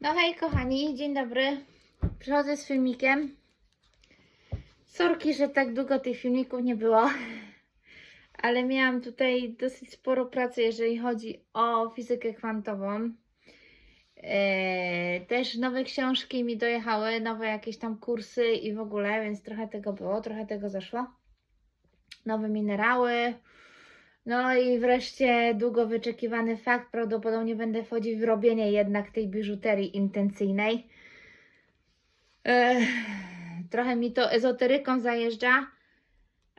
No hej kochani, dzień dobry. Przychodzę z filmikiem. Sorki, że tak długo tych filmików nie było, ale miałam tutaj dosyć sporo pracy, jeżeli chodzi o fizykę kwantową. Eee, też nowe książki mi dojechały, nowe jakieś tam kursy i w ogóle, więc trochę tego było, trochę tego zeszło. Nowe minerały. No i wreszcie długo wyczekiwany fakt, prawdopodobnie będę wchodzić w robienie jednak tej biżuterii intencyjnej. Ech, trochę mi to ezoteryką zajeżdża,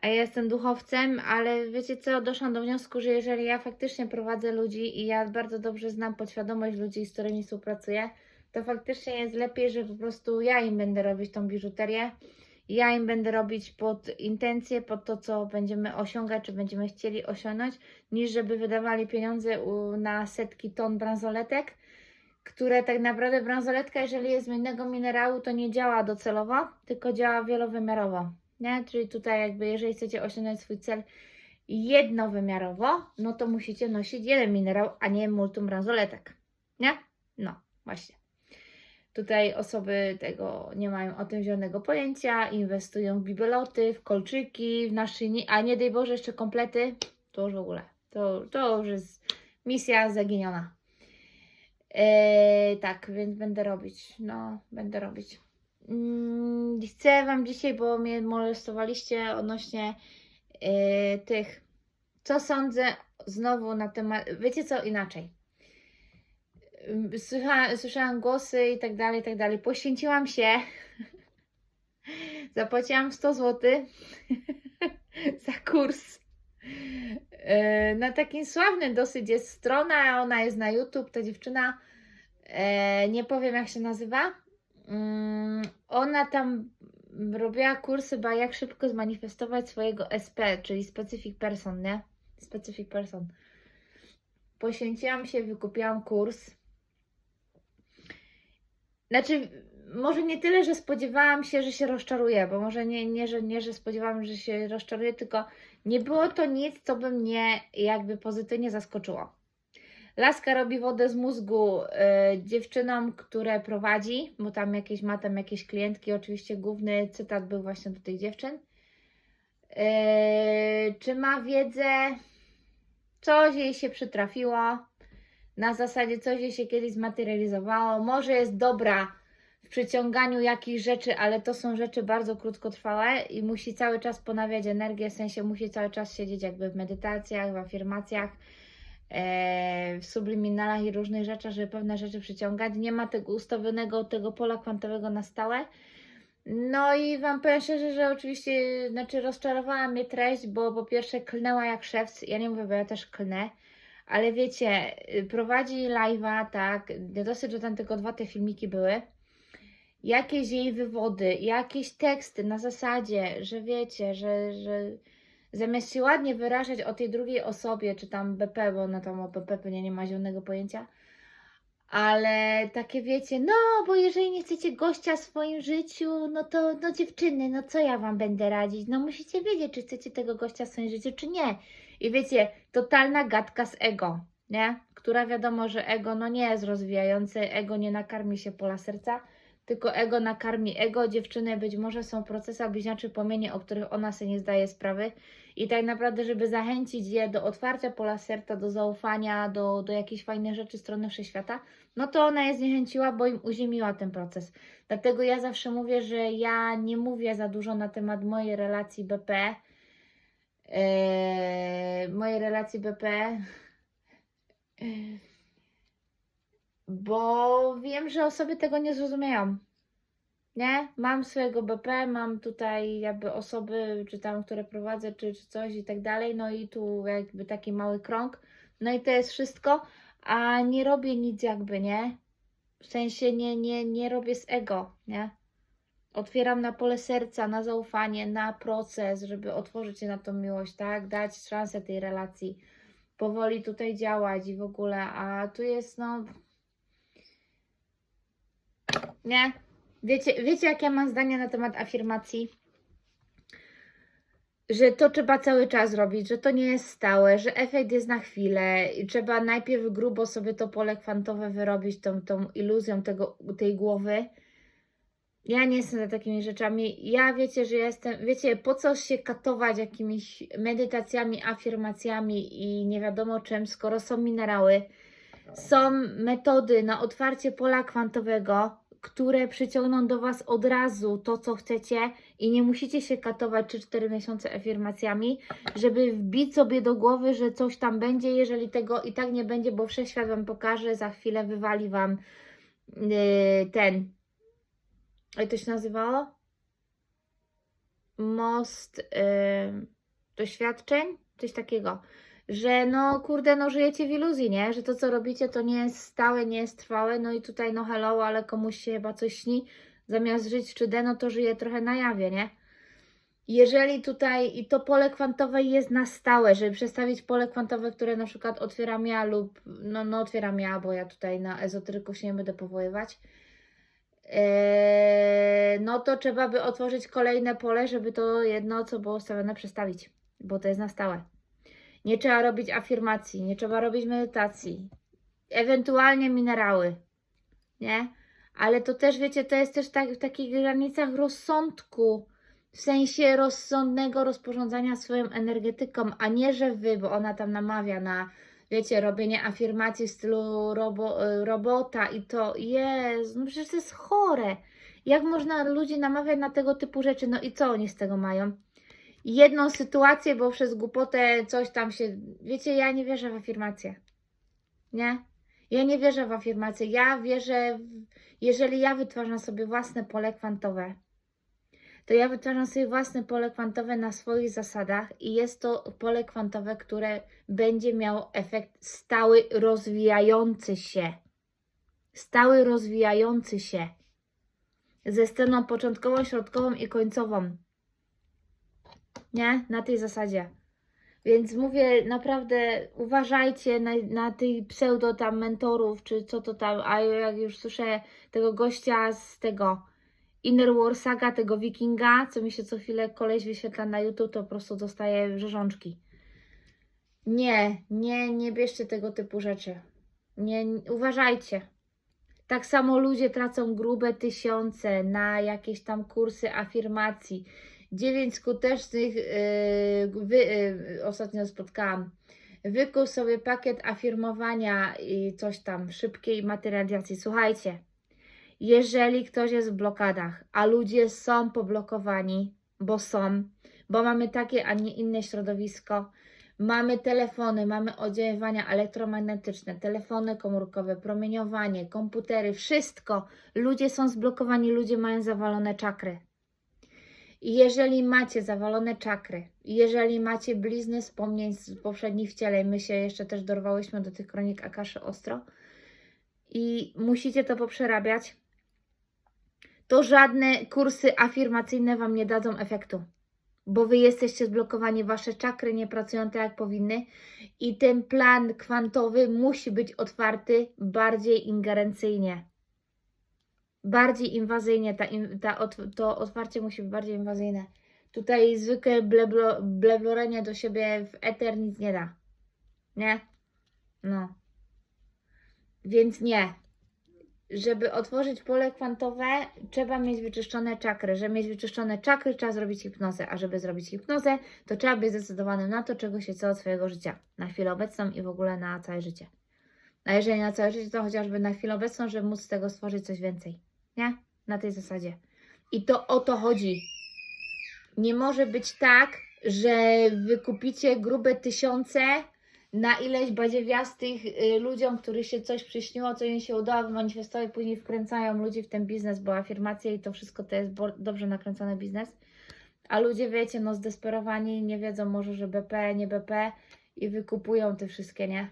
a ja jestem duchowcem, ale wiecie co, doszłam do wniosku, że jeżeli ja faktycznie prowadzę ludzi i ja bardzo dobrze znam podświadomość ludzi, z którymi współpracuję, to faktycznie jest lepiej, że po prostu ja im będę robić tą biżuterię. Ja im będę robić pod intencje, pod to, co będziemy osiągać, czy będziemy chcieli osiągnąć, niż żeby wydawali pieniądze na setki ton bransoletek, które tak naprawdę bransoletka, jeżeli jest z innego minerału, to nie działa docelowo, tylko działa wielowymiarowo. Nie? Czyli tutaj jakby jeżeli chcecie osiągnąć swój cel jednowymiarowo, no to musicie nosić jeden minerał, a nie multum bransoletek. Nie? No, właśnie. Tutaj osoby tego nie mają o tym zielonego pojęcia, inwestują w bibeloty, w kolczyki, w naszyjni, a nie daj Boże jeszcze komplety, to już w ogóle, to, to już jest misja zaginiona. Eee, tak, więc będę robić, no, będę robić. Mm, chcę Wam dzisiaj, bo mnie molestowaliście odnośnie e, tych, co sądzę znowu na temat, wiecie co, inaczej. Słysza, słyszałam głosy i tak dalej, i tak dalej. Poświęciłam się. Zapłaciłam 100 zł za kurs. E, Na takim sławnym dosyć jest strona, ona jest na YouTube, ta dziewczyna, e, nie powiem jak się nazywa. Mm, Ona tam robiła kursy, chyba jak szybko zmanifestować swojego SP, czyli Specific Person, nie? Specific Person. Poświęciłam się, wykupiłam kurs. Znaczy, może nie tyle, że spodziewałam się, że się rozczaruję, bo może nie, nie, że, nie, że spodziewałam, że się rozczaruję, tylko nie było to nic, co by mnie jakby pozytywnie zaskoczyło. Laska robi wodę z mózgu y, dziewczynom, które prowadzi, bo tam jakieś ma tam jakieś klientki, oczywiście główny cytat był właśnie do tych dziewczyn. Y, czy ma wiedzę, coś jej się przytrafiło, na zasadzie coś się kiedyś zmaterializowało, może jest dobra w przyciąganiu jakichś rzeczy, ale to są rzeczy bardzo krótkotrwałe i musi cały czas ponawiać energię, w sensie musi cały czas siedzieć jakby w medytacjach, w afirmacjach, e, w subliminalach i różnych rzeczach, żeby pewne rzeczy przyciągać. Nie ma tego ustawionego, tego pola kwantowego na stałe. No i Wam powiem szczerze, że oczywiście, znaczy rozczarowała mnie treść, bo po pierwsze klnęła jak szewc, ja nie mówię, bo ja też klnę, ale wiecie, y, prowadzi live'a, tak, dosyć, że tam tylko dwa te filmiki były, jakieś jej wywody, jakieś teksty na zasadzie, że wiecie, że, że zamiast się ładnie wyrażać o tej drugiej osobie, czy tam BP, bo ona tam o BP pewnie nie ma zielonego pojęcia, ale takie wiecie, no bo jeżeli nie chcecie gościa w swoim życiu, no to no dziewczyny, no co ja wam będę radzić? No musicie wiedzieć, czy chcecie tego gościa w swoim życiu, czy nie. I wiecie, totalna gadka z ego, nie? Która wiadomo, że ego no nie jest rozwijające, ego nie nakarmi się pola serca, tylko ego nakarmi ego. Dziewczyny być może są procesy bliźniaczy płomienie, o których ona sobie nie zdaje sprawy. I tak naprawdę, żeby zachęcić je do otwarcia pola serca, do zaufania, do, do jakichś fajnych rzeczy strony wszechświata, no to ona je zniechęciła, bo im uziemiła ten proces. Dlatego ja zawsze mówię, że ja nie mówię za dużo na temat mojej relacji BP, Eee, mojej relacji BP, bo wiem, że osoby tego nie zrozumieją. Nie? Mam swojego BP, mam tutaj jakby osoby, czy tam, które prowadzę, czy, czy coś i tak dalej, no i tu jakby taki mały krąg, no i to jest wszystko, a nie robię nic jakby, nie? W sensie nie, nie, nie robię z ego, nie? Otwieram na pole serca, na zaufanie, na proces, żeby otworzyć się na tą miłość, tak? Dać szansę tej relacji, powoli tutaj działać i w ogóle, a tu jest no. Nie? Wiecie, wiecie, jak ja mam zdanie na temat afirmacji? że to trzeba cały czas robić, że to nie jest stałe, że efekt jest na chwilę i trzeba najpierw grubo sobie to pole kwantowe wyrobić, tą, tą iluzją tego, tej głowy. Ja nie jestem za takimi rzeczami. Ja wiecie, że jestem, wiecie, po co się katować jakimiś medytacjami, afirmacjami i nie wiadomo czym, skoro są minerały, są metody na otwarcie pola kwantowego, które przyciągną do Was od razu to, co chcecie i nie musicie się katować 3-4 miesiące afirmacjami, żeby wbić sobie do głowy, że coś tam będzie, jeżeli tego i tak nie będzie, bo wszechświat Wam pokaże, za chwilę wywali Wam yy, ten, jak to się nazywało? Most yy, doświadczeń? Coś takiego że no kurde, no żyjecie w iluzji, nie? Że to co robicie to nie jest stałe, nie jest trwałe, no i tutaj no hello, ale komuś się chyba coś śni, zamiast żyć 3D, no to żyje trochę na jawie, nie? Jeżeli tutaj i to pole kwantowe jest na stałe, żeby przestawić pole kwantowe, które na przykład otwieram ja lub no, no otwieram ja, bo ja tutaj na ezoteryków się nie będę powoływać, no to trzeba by otworzyć kolejne pole, żeby to jedno, co było ustawione, przestawić, bo to jest na stałe. Nie trzeba robić afirmacji, nie trzeba robić medytacji. Ewentualnie minerały, nie? Ale to też, wiecie, to jest też tak, w takich granicach rozsądku, w sensie rozsądnego rozporządzania swoją energetyką, a nie, że wy, bo ona tam namawia na, wiecie, robienie afirmacji w stylu robo, y, robota i to, jest, no przecież to jest chore. Jak można ludzi namawiać na tego typu rzeczy? No i co oni z tego mają? jedną sytuację, bo przez głupotę coś tam się. Wiecie, ja nie wierzę w afirmacje. Nie? Ja nie wierzę w afirmacje. Ja wierzę, w... jeżeli ja wytwarzam sobie własne pole kwantowe, to ja wytwarzam sobie własne pole kwantowe na swoich zasadach i jest to pole kwantowe, które będzie miało efekt stały, rozwijający się. Stały, rozwijający się. Ze sceną początkową, środkową i końcową nie? Na tej zasadzie. Więc mówię, naprawdę uważajcie na, na tych pseudo tam mentorów, czy co to tam, a jak już słyszę tego gościa z tego Inner War Saga, tego wikinga, co mi się co chwilę koleś wyświetla na YouTube, to po prostu dostaję rzeżączki. Nie, nie, nie bierzcie tego typu rzeczy. Nie, uważajcie. Tak samo ludzie tracą grube tysiące na jakieś tam kursy afirmacji 9 skutecznych, yy, wy, yy, ostatnio spotkałam. Wykuł sobie pakiet afirmowania i coś tam, szybkiej materializacji. Słuchajcie, jeżeli ktoś jest w blokadach, a ludzie są poblokowani, bo są, bo mamy takie, a nie inne środowisko, mamy telefony, mamy oddziaływania elektromagnetyczne, telefony komórkowe, promieniowanie, komputery, wszystko. Ludzie są zblokowani, ludzie mają zawalone czakry. I jeżeli macie zawalone czakry, jeżeli macie blizny wspomnień z poprzednich wcieleń, my się jeszcze też dorwałyśmy do tych kronik Akaszy ostro i musicie to poprzerabiać, to żadne kursy afirmacyjne Wam nie dadzą efektu, bo Wy jesteście zblokowani, Wasze czakry nie pracują tak jak powinny i ten plan kwantowy musi być otwarty bardziej ingerencyjnie bardziej inwazyjnie, ta, ta, to otwarcie musi być bardziej inwazyjne. Tutaj zwykłe bleblo, bleblorenie do siebie w eter nic nie da. Nie? No. Więc nie. Żeby otworzyć pole kwantowe, trzeba mieć wyczyszczone czakry. Żeby mieć wyczyszczone czakry, trzeba zrobić hipnozę. A żeby zrobić hipnozę, to trzeba być zdecydowanym na to, czego się chce od swojego życia. Na chwilę obecną i w ogóle na całe życie. A jeżeli na całe życie, to chociażby na chwilę obecną, żeby móc z tego stworzyć coś więcej. Nie? Na tej zasadzie. I to o to chodzi. Nie może być tak, że wykupicie grube tysiące na ileś badziewiastych y, ludziom, których się coś przyśniło, co im się udało wymanifestować, później wkręcają ludzi w ten biznes, bo afirmacje i to wszystko to jest dobrze nakręcony biznes. A ludzie, wiecie, no zdesperowani, nie wiedzą może, że BP, nie BP i wykupują te wszystkie, nie?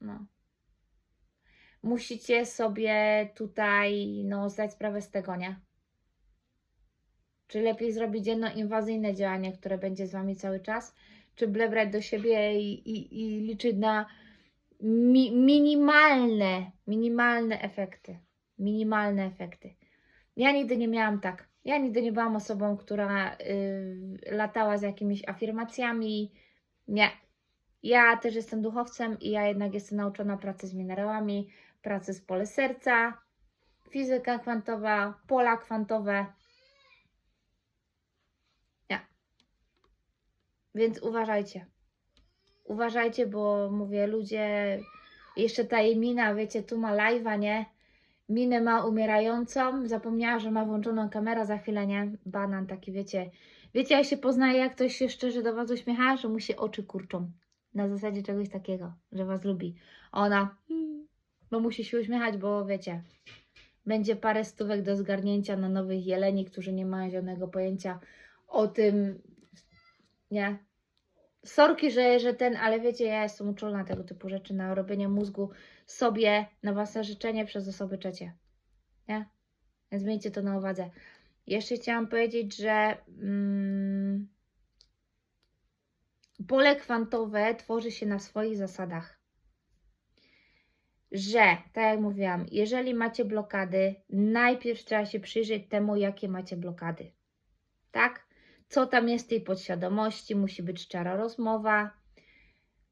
No musicie sobie tutaj no, zdać sprawę z tego, nie? Czy lepiej zrobić jedno inwazyjne działanie, które będzie z Wami cały czas, czy blebrać do siebie i, i, i liczyć na mi, minimalne, minimalne efekty. Minimalne efekty. Ja nigdy nie miałam tak. Ja nigdy nie byłam osobą, która y, latała z jakimiś afirmacjami. Nie. Ja też jestem duchowcem i ja jednak jestem nauczona pracy z minerałami, pracy z pole serca, fizyka kwantowa, pola kwantowe. Więc uważajcie. Uważajcie, bo mówię, ludzie, jeszcze ta jej mina, wiecie, tu ma live'a, nie? Minę ma umierającą, zapomniała, że ma włączoną kamerę, za chwilę nie, banan taki, wiecie. Wiecie, jak się poznaje, jak ktoś się szczerze do Was uśmiecha, że mu się oczy kurczą. Na zasadzie czegoś takiego, że Was lubi. Ona, bo musi się uśmiechać, bo wiecie, będzie parę stówek do zgarnięcia na nowych jeleni, którzy nie mają żadnego pojęcia o tym, nie? Sorki, że, że ten, ale wiecie, ja jestem uczulona na tego typu rzeczy, na robienie mózgu sobie na własne życzenie przez osoby trzecie. Nie? Więc miejcie to na uwadze. Jeszcze chciałam powiedzieć, że mm, pole kwantowe tworzy się na swoich zasadach. Że, tak jak mówiłam, jeżeli macie blokady, najpierw trzeba się przyjrzeć temu, jakie macie blokady. Tak? Co tam jest w tej podświadomości? Musi być szczera rozmowa,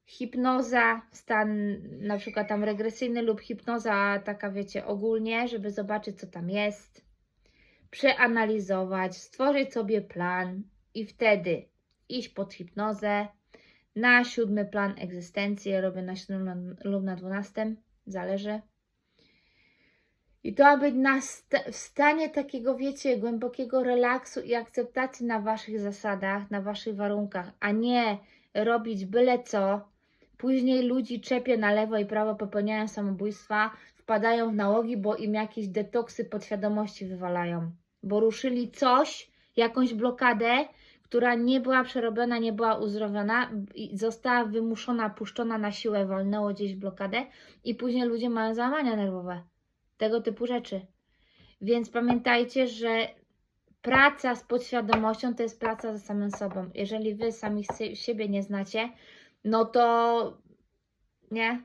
hipnoza, stan na przykład tam regresyjny lub hipnoza taka wiecie ogólnie, żeby zobaczyć co tam jest, przeanalizować, stworzyć sobie plan i wtedy iść pod hipnozę na siódmy plan egzystencji, robię na siódmym lub na dwunastym, zależy. I to aby na sta- w stanie takiego, wiecie, głębokiego relaksu i akceptacji na waszych zasadach, na waszych warunkach, a nie robić byle co. Później ludzi czepie na lewo i prawo, popełniają samobójstwa, wpadają w nałogi, bo im jakieś detoksy podświadomości wywalają. Bo ruszyli coś, jakąś blokadę, która nie była przerobiona, nie była uzdrowiona i została wymuszona, puszczona na siłę, walnęło gdzieś blokadę i później ludzie mają załamania nerwowe tego typu rzeczy. Więc pamiętajcie, że praca z podświadomością to jest praca ze samym sobą. Jeżeli wy sami siebie nie znacie, no to nie,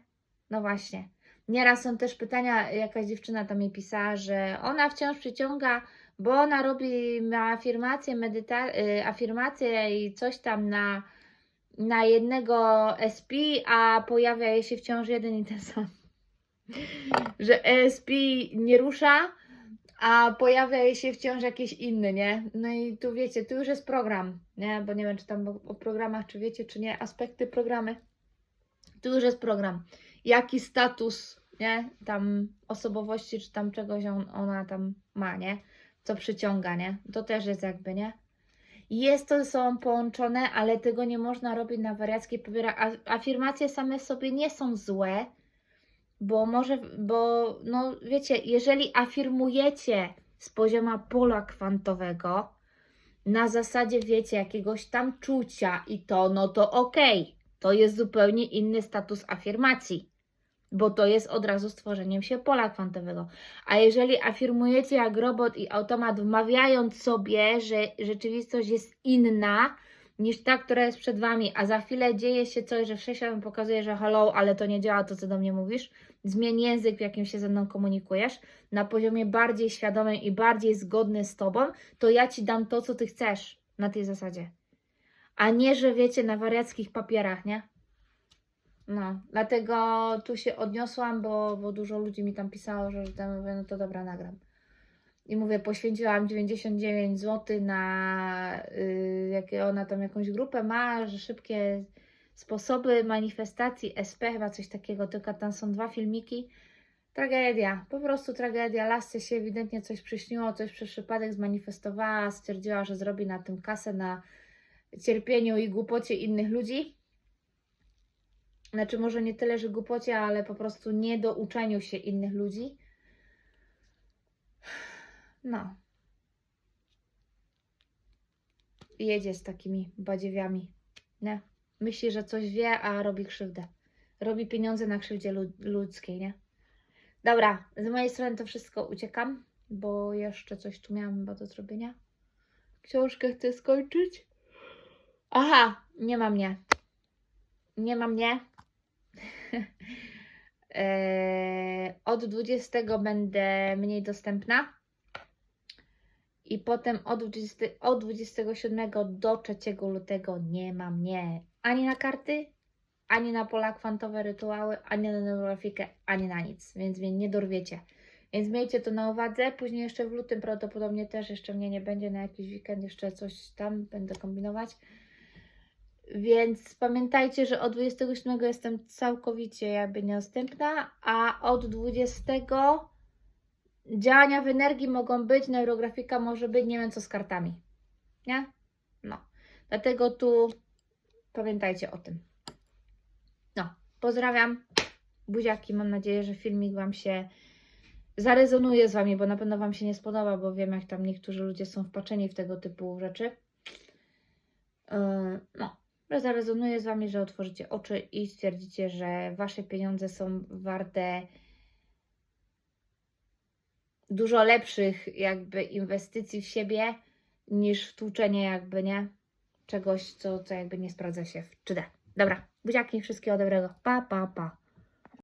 no właśnie. Nieraz są też pytania, jakaś dziewczyna tam mi pisała, że ona wciąż przyciąga, bo ona robi ma afirmacje, medyta- y, afirmacje i coś tam na, na jednego SP, a pojawia się wciąż jeden i ten sam że ESP nie rusza, a pojawia się wciąż jakiś inny, nie? No i tu wiecie, tu już jest program, nie? Bo nie wiem, czy tam o programach, czy wiecie, czy nie, aspekty programy. Tu już jest program. Jaki status, nie? Tam osobowości, czy tam czegoś on, ona tam ma, nie? Co przyciąga, nie? To też jest jakby, nie? Jest to ze sobą połączone, ale tego nie można robić na wariackiej pobiera. Afirmacje same sobie nie są złe, bo może, bo no wiecie, jeżeli afirmujecie z poziomu pola kwantowego, na zasadzie wiecie, jakiegoś tam czucia i to, no to okej, to jest zupełnie inny status afirmacji, bo to jest od razu stworzeniem się pola kwantowego. A jeżeli afirmujecie jak robot i automat, wmawiając sobie, że rzeczywistość jest inna niż ta, która jest przed wami, a za chwilę dzieje się coś, że wszechświat pokazuje, że hello, ale to nie działa to, co do mnie mówisz, zmień język, w jakim się ze mną komunikujesz, na poziomie bardziej świadomym i bardziej zgodny z tobą, to ja ci dam to, co ty chcesz na tej zasadzie. A nie, że wiecie, na wariackich papierach, nie? No, dlatego tu się odniosłam, bo, bo dużo ludzi mi tam pisało, że tam mówię, no to dobra, nagram. I mówię, poświęciłam 99 zł na y, jakie ona tam jakąś grupę ma, że szybkie sposoby manifestacji SP, chyba coś takiego, tylko tam są dwa filmiki. Tragedia, po prostu tragedia. Lasce się ewidentnie coś przyśniło, coś przez przypadek zmanifestowała, stwierdziła, że zrobi na tym kasę na cierpieniu i głupocie innych ludzi. Znaczy, może nie tyle, że głupocie, ale po prostu nie do uczeniu się innych ludzi. No. Jedzie z takimi badziewiami. Nie? Myśli, że coś wie, a robi krzywdę. Robi pieniądze na krzywdzie lu- ludzkiej, nie? Dobra, z mojej strony to wszystko uciekam, bo jeszcze coś tu miałam do zrobienia. Książkę chcę skończyć. Aha, nie ma mnie. Nie ma mnie. Eee, od 20 będę mniej dostępna. I potem od, 20, od 27 do 3 lutego nie ma mnie ani na karty, ani na pola kwantowe rytuały, ani na neurografikę, ani na nic, więc mnie nie dorwiecie. Więc miejcie to na uwadze. Później jeszcze w lutym prawdopodobnie też jeszcze mnie nie będzie na jakiś weekend, jeszcze coś tam będę kombinować. Więc pamiętajcie, że od 27 jestem całkowicie jakby niedostępna, a od 20 działania w energii mogą być, neurografika może być, nie wiem co z kartami. Nie? No. Dlatego tu pamiętajcie o tym. No, pozdrawiam. Buziaki, mam nadzieję, że filmik Wam się zarezonuje z Wami, bo na pewno Wam się nie spodoba, bo wiem, jak tam niektórzy ludzie są wpaczeni w tego typu rzeczy. Yy, no, że zarezonuje z Wami, że otworzycie oczy i stwierdzicie, że Wasze pieniądze są warte dużo lepszych jakby inwestycji w siebie niż wtłuczenie jakby, nie? Czegoś, co, co jakby nie sprawdza się w 3D. Dobra, buziaki, wszystkiego dobrego. Pa, pa, pa.